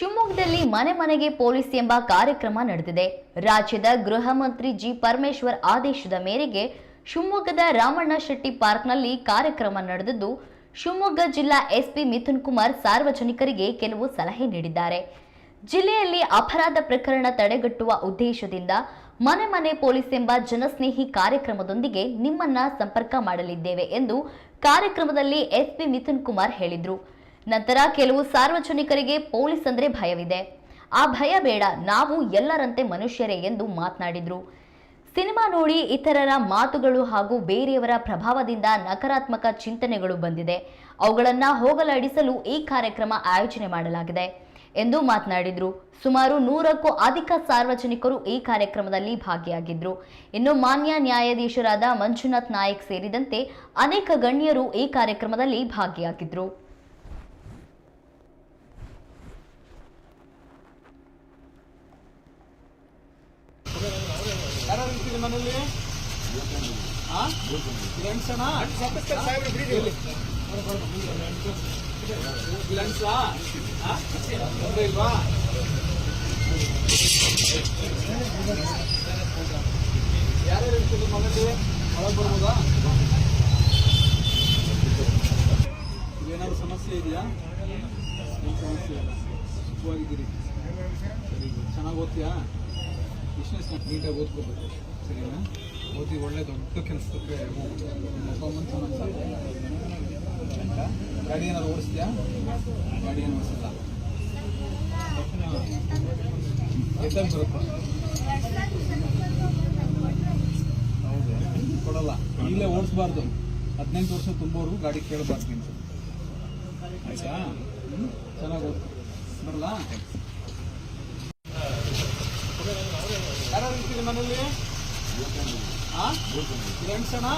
ಶಿವಮೊಗ್ಗದಲ್ಲಿ ಮನೆ ಮನೆಗೆ ಪೊಲೀಸ್ ಎಂಬ ಕಾರ್ಯಕ್ರಮ ನಡೆದಿದೆ. ರಾಜ್ಯದ ಗೃಹ ಮಂತ್ರಿ ಜಿ ಪರಮೇಶ್ವರ್ ಆದೇಶದ ಮೇರೆಗೆ ಶಿವಮೊಗ್ಗದ ರಾಮಣ್ಣ ಶೆಟ್ಟಿ ಪಾರ್ಕ್ನಲ್ಲಿ ಕಾರ್ಯಕ್ರಮ ನಡೆದಿದ್ದು, ಶಿವಮೊಗ್ಗ ಜಿಲ್ಲಾ ಎಸ್ಪಿ ಮಿಥುನ್ ಕುಮಾರ್ ಸಾರ್ವಜನಿಕರಿಗೆ ಕೆಲವು ಸಲಹೆ ನೀಡಿದ್ದಾರೆ. ಜಿಲ್ಲೆಯಲ್ಲಿ ಅಪರಾಧ ಪ್ರಕರಣ ತಡೆಗಟ್ಟುವ ಉದ್ದೇಶದಿಂದ ಮನೆ ಮನೆ ಪೊಲೀಸ್ ಎಂಬ ಜನಸ್ನೇಹಿ ಕಾರ್ಯಕ್ರಮದೊಂದಿಗೆ ನಿಮ್ಮನ್ನ ಸಂಪರ್ಕ ಮಾಡಲಿದ್ದೇವೆ ಎಂದು ಕಾರ್ಯಕ್ರಮದಲ್ಲಿ ಎಸ್ಪಿ ಮಿಥುನ್ ಕುಮಾರ್ ಹೇಳಿದ್ರು. ನಂತರ ಕೆಲವು ಸಾರ್ವಜನಿಕರಿಗೆ ಪೊಲೀಸ್ ಅಂದ್ರೆ ಭಯವಿದೆ. ಆ ಭಯ ಬೇಡ, ನಾವು ಎಲ್ಲರಂತೆ ಮನುಷ್ಯರೇ ಎಂದು ಮಾತನಾಡಿದ್ರು. ಸಿನಿಮಾ ನೋಡಿ ಇತರರ ಮಾತುಗಳು ಹಾಗೂ ಬೇರೆಯವರ ಪ್ರಭಾವದಿಂದ ನಕಾರಾತ್ಮಕ ಚಿಂತನೆಗಳು ಬಂದಿದೆ. ಅವುಗಳನ್ನು ಹೋಗಲಾಡಿಸಲು ಈ ಕಾರ್ಯಕ್ರಮ ಆಯೋಜನೆ ಮಾಡಲಾಗಿದೆ ಎಂದು ಮಾತನಾಡಿದ್ರು. ಸುಮಾರು ನೂರಕ್ಕೂ ಅಧಿಕ ಸಾರ್ವಜನಿಕರು ಈ ಕಾರ್ಯಕ್ರಮದಲ್ಲಿ ಭಾಗಿಯಾಗಿದ್ರು. ಇನ್ನು ಮಾನ್ಯ ನ್ಯಾಯಾಧೀಶರಾದ ಮಂಜುನಾಥ್ ನಾಯಕ್ ಸೇರಿದಂತೆ ಅನೇಕ ಗಣ್ಯರು ಈ ಕಾರ್ಯಕ್ರಮದಲ್ಲಿ ಭಾಗಿಯಾಗಿದ್ರು. ಇರ್ತೀರಿ ಮನೇಲಿ ಬರ್ಬೋದಾ? ಏನಾದ್ರು ಸಮಸ್ಯೆ ಇದೆಯಾ? ಸಮಸ್ಯೆ ಇಲ್ಲ. ಚೆನ್ನಾಗಿ ಓದ್ತೀಯಾ? ಬಿಸ್ನೆಸ್ ನೀಟಾಗಿ ಓದ್ಕೋಬೇಕು. ಸರಿನಾ? ಓದಿ ಒಳ್ಳೆ ದೊಡ್ಡ ಕೆಲಸಕ್ಕೆ ಗಾಡಿ ಏನಾದ್ರು ಓಡಿಸ್ತೀಯಾ? ಗಾಡಿ ಏನು ಓಡಿಸಲ್ಲ? ಎಷ್ಟಾಗಿ ಬರುತ್ತೆ. ಹೌದು. ಕೊಡಲ್ಲ. ಈಗಲೇ ಓಡಿಸ್ಬಾರ್ದು. ಹದಿನೆಂಟು ವರ್ಷ ತುಂಬೋರು ಗಾಡಿ ಕೇಳಬಾರ್ದು ಆಯಿತಾ? ಚೆನ್ನಾಗಿ ಓದ್ಕೊ. ಬರಲ್ಲ ಯಾರು ಇರ್ತೀರಿ ಮನೇಲಿ ಫ್ರೆಂಡ್ಸ್ ಅಣ್ಣ